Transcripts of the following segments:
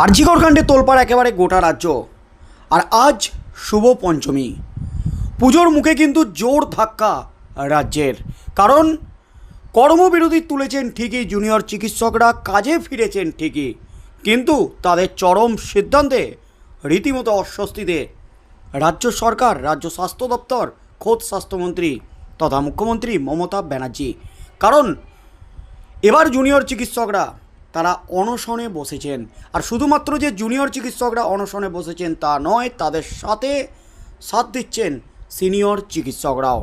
আরজিকর কাণ্ডে তোলপাড় একেবারে গোটা রাজ্য। আর আজ শুভ পঞ্চমী। পুজোর মুখে কিন্তু জোর ধাক্কা রাজ্যের। কারণ কর্মবিরতি তুলেছেন ঠিকই জুনিয়র চিকিৎসকরা, কাজে ফিরেছেন ঠিকই। কিন্তু তাদের চরম সিদ্ধান্তে রীতিমতো অস্বস্তিতে রাজ্য সরকার, রাজ্য স্বাস্থ্য দপ্তর, খোদ স্বাস্থ্যমন্ত্রী তথা মুখ্যমন্ত্রী মমতা ব্যানার্জি। কারণ এবার জুনিয়র চিকিৎসকরা তারা অনশনে বসেছেন। আর শুধুমাত্র যে জুনিয়র চিকিৎসকরা অনশনে বসেছেন তা নয়, তাদের সাথে সাথ দিচ্ছেন সিনিয়র চিকিৎসকরাও।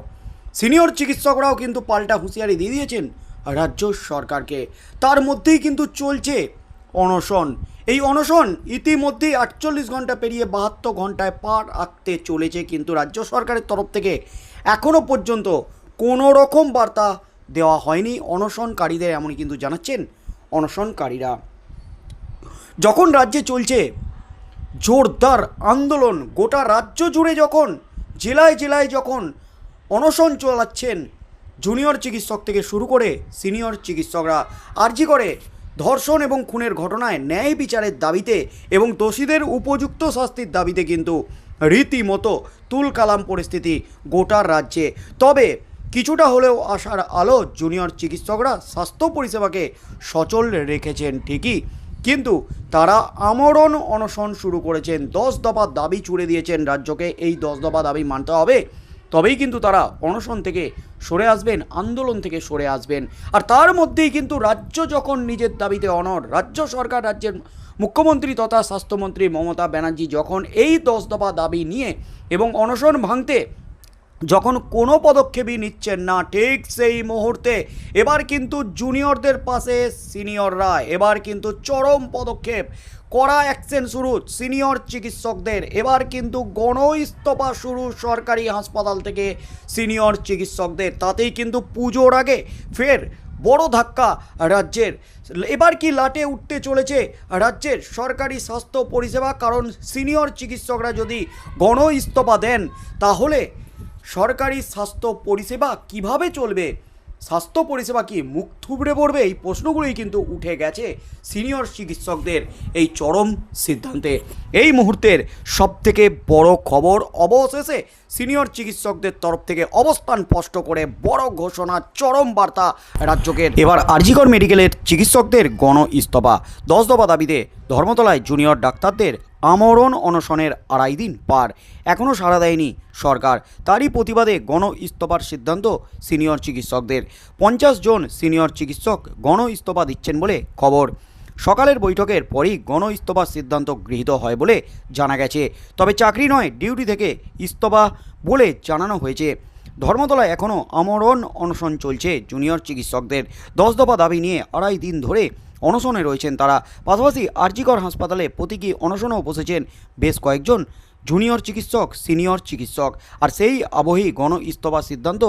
সিনিয়র চিকিৎসকরাও কিন্তু পাল্টা হুঁশিয়ারি দিয়ে দিয়েছেন রাজ্য সরকারকে। তার মধ্যেই কিন্তু চলছে অনশন। এই অনশন ইতিমধ্যেই আটচল্লিশ ঘণ্টা পেরিয়ে বাহাত্তর ঘন্টায় পার আঁকতে চলেছে কিন্তু রাজ্য সরকারের তরফ থেকে এখনও পর্যন্ত কোনো রকম বার্তা দেওয়া হয়নি অনশনকারীদের, এমনই কিন্তু জানাচ্ছেন অনশনকারীরা। যখন রাজ্যে চলছে জোরদার আন্দোলন, গোটা রাজ্য জুড়ে যখন, জেলায় জেলায় যখন অনশন চালাচ্ছেন জুনিয়র চিকিৎসক থেকে শুরু করে সিনিয়র চিকিৎসকরা, আর্জি করে ধর্ষণ এবং খুনের ঘটনায় ন্যায় বিচারের দাবিতে এবং দোষীদের উপযুক্ত শাস্তির দাবিতে কিন্তু রীতিমতো তুলকালাম পরিস্থিতি গোটা রাজ্যে। তবে কিছুটা হলেও আসার আলো জুনিয়র চিকিৎসকরা স্বাস্থ্য পরিষেবাকে সচল রেখেছেন ঠিকই, কিন্তু তারা আমরণ অনশন শুরু করেছেন। দশ দফা দাবি ছুড়ে দিয়েছেন রাজ্যকে। এই দশ দফা দাবি মানতে হবে। তবেই কিন্তু তারা অনশন থেকে সরে আসবেন, আন্দোলন থেকে সরে আসবেন। আর তার মধ্যেই কিন্তু রাজ্য যখন নিজের দাবিতে অনর রাজ্য সরকার, রাজ্যের মুখ্যমন্ত্রী তথা স্বাস্থ্যমন্ত্রী মমতা ব্যানার্জি যখন এই দশ দফা দাবি নিয়ে এবং অনশন ভাঙতে যখন কোনো পদক্ষেপই নিচ্ছেন না, ঠিক সেই মুহূর্তে। এবার কিন্তু জুনিয়রদের পাশে সিনিয়ররা এবার কিন্তু চরম পদক্ষেপ। কড়া অ্যাকশন শুরু সিনিয়র চিকিৎসকদের, এবার কিন্তু গণ ইস্তফা শুরু সরকারি হাসপাতাল থেকে সিনিয়র চিকিৎসকদের। তাতেই কিন্তু পুজোর আগে ফের বড় ধাক্কা রাজ্যের। এবার কি লাটে উঠতে চলেছে রাজ্যের সরকারি স্বাস্থ্য পরিষেবা? কারণ সিনিয়র চিকিৎসকরা যদি গণ ইস্তফা দেন, তাহলে সরকারি স্বাস্থ্য পরিষেবা কীভাবে চলবে? স্বাস্থ্য পরিষেবা কি মুখ থুবড়ে পড়বে? এই প্রশ্নগুলোই কিন্তু উঠে গেছে সিনিয়র চিকিৎসকদের এই চরম সিদ্ধান্তে। এই মুহূর্তের সবথেকে বড় খবর অবশেষে সিনিয়র চিকিৎসকদের তরফ থেকে অবস্থান স্পষ্ট করে বড় ঘোষণা, চরম বার্তা রাজ্যকে এবার আরজিকর মেডিকেলের চিকিৎসকদের গণ ইস্তফা দশ দফা দাবিতে ধর্মতলায় জুনিয়র ডাক্তারদের আমরণ অনশনের আড়াই দিন পার। এখনও সাড়া দেয়নি সরকার। তারই প্রতিবাদে গণ ইস্তফার সিদ্ধান্ত সিনিয়র চিকিৎসকদের। পঞ্চাশ জন সিনিয়র চিকিৎসক গণ ইস্তফা দিচ্ছেন বলে খবর। সকালের বৈঠকের পরই গণ ইস্তফার সিদ্ধান্ত গৃহীত হয় বলে জানা গেছে। তবে চাকরি নয়, ডিউটি থেকে ইস্তফা বলে জানানো হয়েছে। ধর্মতলায় এখনও আমরণ অনশন চলছে জুনিয়র চিকিৎসকদের। দশ দফা দাবি নিয়ে আড়াই দিন ধরে অনশনে রয়েছেন তারা। পাশাপাশি আরজিকর হাসপাতালে প্রতীকী অনশনেও বসেছেন বেশ কয়েকজন জুনিয়র চিকিৎসক, সিনিয়র চিকিৎসক আর সেই আবহেই গণ ইস্তফা সিদ্ধান্ত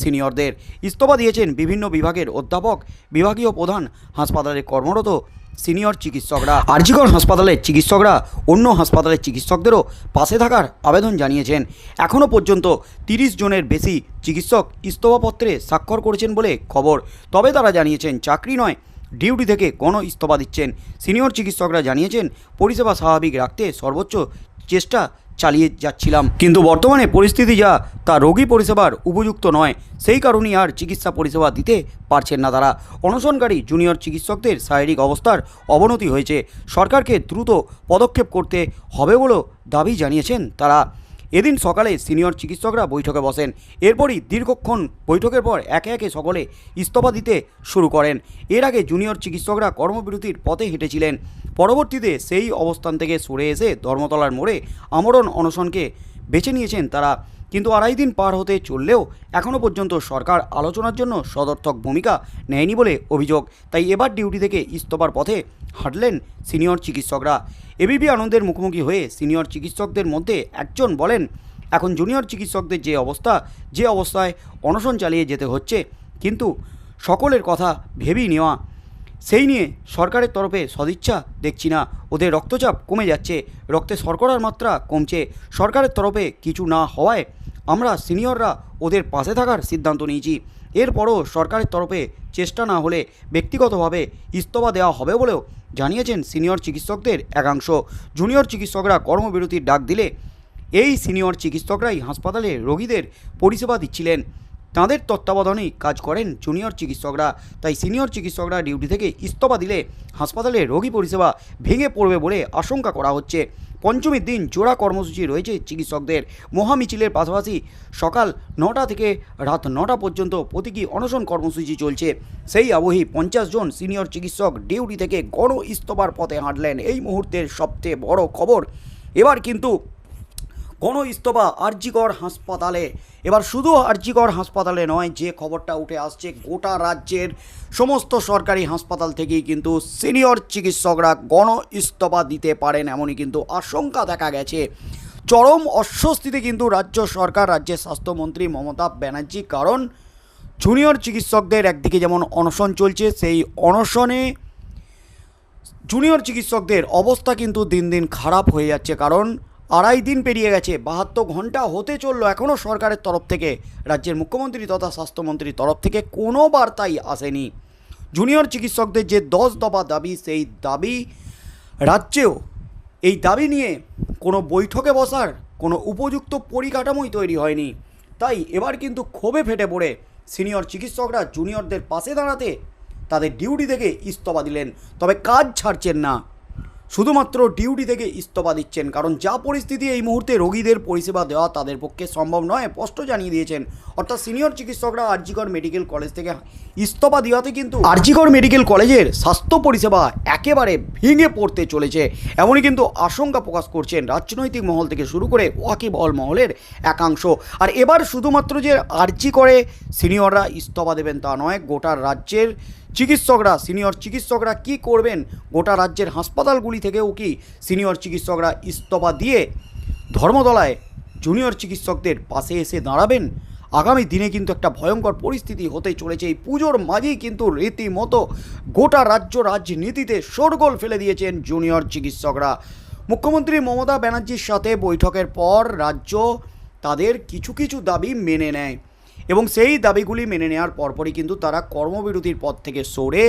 সিনিয়রদের। ইস্তফা দিয়েছেন বিভিন্ন বিভাগের অধ্যাপক, বিভাগীয় প্রধান হাসপাতালে কর্মরত সিনিয়র চিকিৎসকরা। আরজিকর হাসপাতালের চিকিৎসকরা অন্য হাসপাতালের চিকিৎসকদেরও পাশে থাকার আবেদন জানিয়েছেন। এখনও পর্যন্ত তিরিশ জনের বেশি চিকিৎসক ইস্তফাপত্রে স্বাক্ষর করেছেন বলে খবর। তবে তারা জানিয়েছেন, চাকরি নয় ডিউটি থেকে গণ ইস্তফা দিচ্ছেন। সিনিয়র চিকিৎসকরা জানিয়েছেন, পরিষেবা স্বাভাবিক রাখতে সর্বোচ্চ চেষ্টা চালিয়ে যাচ্ছিলাম। কিন্তু বর্তমানে পরিস্থিতি যা, তা রোগী পরিষেবার উপযুক্ত নয়। সেই কারণেই আর চিকিৎসা পরিষেবা দিতে পারছেন না তারা। অনশনকারী জুনিয়র চিকিৎসকদের শারীরিক অবস্থার অবনতি হয়েছে। সরকারকে দ্রুত পদক্ষেপ করতে হবে বলেও দাবি জানিয়েছেন তারা। এদিন সকালে সিনিয়র চিকিৎসকরা বৈঠকে বসেন। এরপরই দীর্ঘক্ষণ বৈঠকের পর একে একে সকলে ইস্তফা দিতে শুরু করেন। এর আগে জুনিয়র চিকিৎসকরা কর্মবিরতির পথে হেঁটেছিলেন। পরবর্তীতে সেই অবস্থান থেকে সরে এসে ধর্মতলার মোড়ে আমরণ অনশনকে বেছে নিয়েছেন তারা। কিন্তু আড়াই দিন পার হতে চললেও এখনও পর্যন্ত সরকার আলোচনার জন্য সদর্থক ভূমিকা নেয়নি বলে অভিযোগ। তাই এবার ডিউটি থেকে ইস্তফার পথে হাঁটলেন সিনিয়র চিকিৎসকরা। এবিপি আনন্দের মুখোমুখি হয়ে সিনিয়র চিকিৎসকদের মধ্যে একজন বলেন, এখন জুনিয়র চিকিৎসকদের যে অবস্থা, যে অবস্থায় অনশন চালিয়ে যেতে হচ্ছে, কিন্তু সকলের কথা ভেবেই নেওয়া। সেই নিয়ে সরকারের তরফে সদিচ্ছা দেখছি না। ওদের রক্তচাপ কমে যাচ্ছে, রক্তে শর্করার মাত্রা কমছে। সরকারের তরফে কিছু না হওয়ায় আমরা সিনিয়ররা ওদের পাশে থাকার সিদ্ধান্ত নিয়েছি। এরপরও সরকারের তরফে চেষ্টা না হলে ব্যক্তিগতভাবে ইস্তফা দেওয়া হবে বলেও জানিয়েছেন সিনিয়র চিকিৎসকদের একাংশ। জুনিয়র চিকিৎসকরা কর্মবিরতির ডাক দিলে এই সিনিয়র চিকিৎসকরাই হাসপাতালে রোগীদের পরিষেবা দিচ্ছিলেন। তাঁদের তত্ত্বাবধানেই কাজ করেন জুনিয়র চিকিৎসকরা। তাই সিনিয়র চিকিৎসকরা ডিউটি থেকে ইস্তফা দিলে হাসপাতালে রোগী পরিষেবা ভেঙে পড়বে বলে আশঙ্কা করা হচ্ছে। পঞ্চমীর দিন জোড়া কর্মসূচি রয়েছে চিকিৎসকদের। মহামিছিলের পাশাপাশি সকাল নটা থেকে রাত নটা পর্যন্ত প্রতীকী অনশন কর্মসূচি চলছে। সেই আবহেই পঞ্চাশ জন সিনিয়র চিকিৎসক ডিউটি থেকে গণ ইস্তফার পথে হাঁটলেন। এই মুহূর্তের সবচেয়ে বড় খবর। এবার কিন্তু গণ ইস্তফা আরজিকর হাসপাতালে। এবার শুধু আরজিকর হাসপাতালে নয়, যে খবরটা উঠে আসছে, গোটা রাজ্যের সমস্ত সরকারি হাসপাতাল থেকেই কিন্তু সিনিয়র চিকিৎসকরা গণ ইস্তফা দিতে পারেন এমনই কিন্তু আশঙ্কা দেখা গেছে। চরম অস্বস্তিতে কিন্তু রাজ্য সরকার, রাজ্যের স্বাস্থ্যমন্ত্রী মমতা ব্যানার্জি, কারণ জুনিয়র চিকিৎসকদের একদিকে যেমন অনশন চলছে, সেই অনশনে জুনিয়র চিকিৎসকদের অবস্থা কিন্তু দিন দিন খারাপ হয়ে যাচ্ছে। কারণ আড়াই দিন পেরিয়ে গেছে, বাহাত্তর ঘণ্টা হতে চলল এখনও সরকারের তরফ থেকে। রাজ্যের মুখ্যমন্ত্রী তথা স্বাস্থ্যমন্ত্রীর তরফ থেকে কোনো বার্তাই আসেনি। জুনিয়র চিকিৎসকদের যে দশ দফা দাবি, সেই দাবি রাজ্যেও। এই দাবি নিয়ে কোনো বৈঠকে বসার, কোনো উপযুক্ত পরিকাঠামোই তৈরি হয়নি। তাই এবার কিন্তু ক্ষোভে ফেটে পড়ে সিনিয়র চিকিৎসকরা জুনিয়রদের পাশে দাঁড়াতে তাদের ডিউটি থেকে ইস্তফা দিলেন। তবে কাজ ছাড়ছেন না। শুধুমাত্র ডিউটি থেকে ইস্তফা দিচ্ছেন, কারণ যা পরিস্থিতি এই মুহূর্তে রোগীদের পরিষেবা দেওয়া তাদের পক্ষে সম্ভব নয়, স্পষ্ট জানিয়ে দিয়েছেন। অর্থাৎ সিনিয়র চিকিৎসকরা আরজিকর মেডিকেল কলেজ থেকে ইস্তফা দেওয়াতে কিন্তু আরজিকর মেডিকেল কলেজের স্বাস্থ্য পরিষেবা একেবারে ভেঙে পড়তে চলেছে। এমনই কিন্তু আশঙ্কা প্রকাশ করছেন রাজনৈতিক মহল থেকে শুরু করে ওয়াকিবহল মহলের একাংশ। আর এবার শুধুমাত্র যে আরজি করে সিনিয়ররা ইস্তফা দেবেন তা নয়, গোটা রাজ্যের চিকিৎসকরা, সিনিয়র চিকিৎসকরা কি করবেন? গোটা রাজ্যের হাসপাতালগুলি থেকেও কি সিনিয়র চিকিৎসকরা ইস্তফা দিয়ে ধর্মতলায় জুনিয়র চিকিৎসকদের পাশে এসে দাঁড়াবেন? আগামী দিনে কিন্তু একটা ভয়ঙ্কর পরিস্থিতি হতে চলেছে। এই পুজোর মাঝেই কিন্তু রীতিমতো গোটা রাজ্য রাজনীতিতে শোরগোল ফেলে দিয়েছেন জুনিয়র চিকিৎসকরা। মুখ্যমন্ত্রী মমতা ব্যানার্জির সাথে বৈঠকের পর রাজ্য তাদের কিছু কিছু দাবি মেনে নেয়। এবং সেই দাবিগুলি মেনে নেওয়ার পরপরই কিন্তু তারা কর্মবিরতির পদ থেকে সরে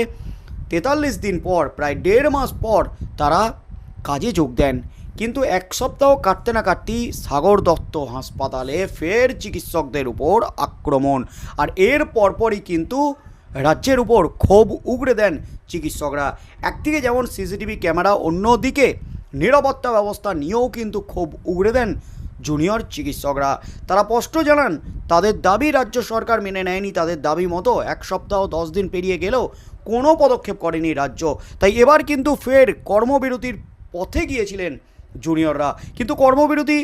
তেতাল্লিশ দিন পর, প্রায় দেড় মাস পর তারা কাজে যোগ দেন। কিন্তু এক সপ্তাহ কাটতে না কাটতেই সাগর দত্ত হাসপাতালে ফের চিকিৎসকদের উপর আক্রমণ। আর এর পরপরই কিন্তু রাজ্যের উপর ক্ষোভ উগড়ে দেন চিকিৎসকরা। একদিকে যেমন সিসিটিভি ক্যামেরা, অন্যদিকে নিরাপত্তা ব্যবস্থা নিয়েও কিন্তু ক্ষোভ উগড়ে দেন জুনিয়র চিকিৎসকরা। তারা স্পষ্ট জানান, তাদের দাবি রাজ্য সরকার মেনে নেয়নি, তাদের দাবি মতো এক সপ্তাহ দশ দিন পেরিয়ে গেলেও কোনো পদক্ষেপ করেনি রাজ্য। তাই এবার কিন্তু ফের কর্মবিরতির পথে গিয়েছিলেন জুনিয়ররা। কিন্তু কর্মবিরতি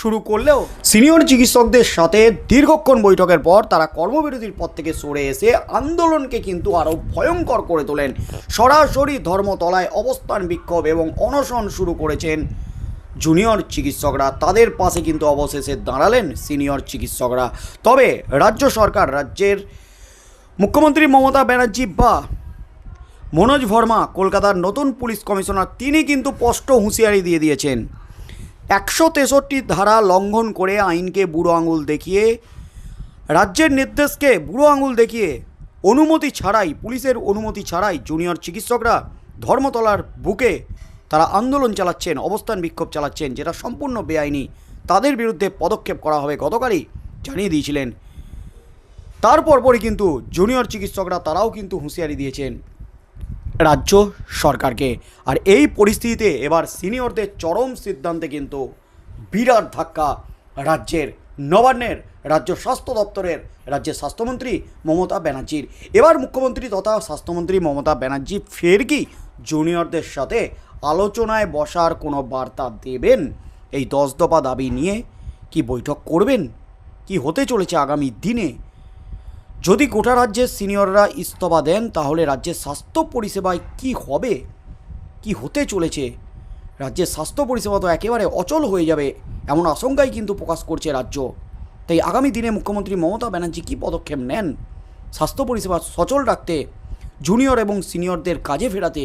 শুরু করলেও সিনিয়র চিকিৎসকদের সাথে দীর্ঘক্ষণ বৈঠকের পর তারা কর্মবিরতির পথ থেকে সরে এসে আন্দোলনকে কিন্তু আরও ভয়ঙ্কর করে তোলেন। সরাসরি ধর্মতলায় অবস্থান বিক্ষোভ এবং অনশন শুরু করেছেন জুনিয়র চিকিৎসকরা তাদের পাশে কিন্তু অবশেষে দাঁড়ালেন সিনিয়র চিকিৎসকরা। তবে রাজ্য সরকার, রাজ্যের মুখ্যমন্ত্রী মমতা ব্যানার্জি বা মনোজ ভর্মা, কলকাতার নতুন পুলিশ কমিশনার, তিনি কিন্তু স্পষ্ট হুঁশিয়ারি দিয়ে দিয়েছেন। একশো তেষট্টি ধারা লঙ্ঘন করে আইনকে বুড়ো আঙুল দেখিয়ে, রাজ্যের নির্দেশকে বুড়ো আঙুল দেখিয়ে অনুমতি ছাড়াই, পুলিশের অনুমতি ছাড়াই জুনিয়র চিকিৎসকরা ধর্মতলার বুকে তারা আন্দোলন চালাচ্ছেন, অবস্থান বিক্ষোভ চালাচ্ছেন, যেটা সম্পূর্ণ বেআইনি। তাদের বিরুদ্ধে পদক্ষেপ করা হবে গতকালই জানিয়ে দিয়েছিলেন। তারপর পরই কিন্তু জুনিয়র চিকিৎসকরা তারাও কিন্তু হুঁশিয়ারি দিয়েছেন রাজ্য সরকারকে। আর এই পরিস্থিতিতে এবার সিনিয়রদের চরম সিদ্ধান্তে কিন্তু বিরাট ধাক্কা রাজ্যের নবান্নের রাজ্য স্বাস্থ্য দপ্তরের রাজ্যের স্বাস্থ্যমন্ত্রী মমতা ব্যানার্জির। এবার মুখ্যমন্ত্রী তথা স্বাস্থ্যমন্ত্রী মমতা ব্যানার্জি ফের কি জুনিয়রদের সাথে আলোচনায় বসার কোনো বার্তা দেবেন? এই দশ দফা দাবি নিয়ে কি বৈঠক করবেন? কি হতে চলেছে আগামী দিনে? যদি গোটা রাজ্যের সিনিয়ররা ইস্তফা দেন, তাহলে রাজ্যের স্বাস্থ্য পরিষেবায় কি হবে? কি হতে চলেছে? রাজ্যের স্বাস্থ্য পরিষেবা তো একেবারে অচল হয়ে যাবে, এমন আশঙ্কাই কিন্তু প্রকাশ করছে রাজ্য। তাই আগামী দিনে মুখ্যমন্ত্রী মমতা ব্যানার্জি কী পদক্ষেপ নেন? স্বাস্থ্য পরিষেবা সচল রাখতে, জুনিয়র এবং সিনিয়রদের কাজে ফেরাতে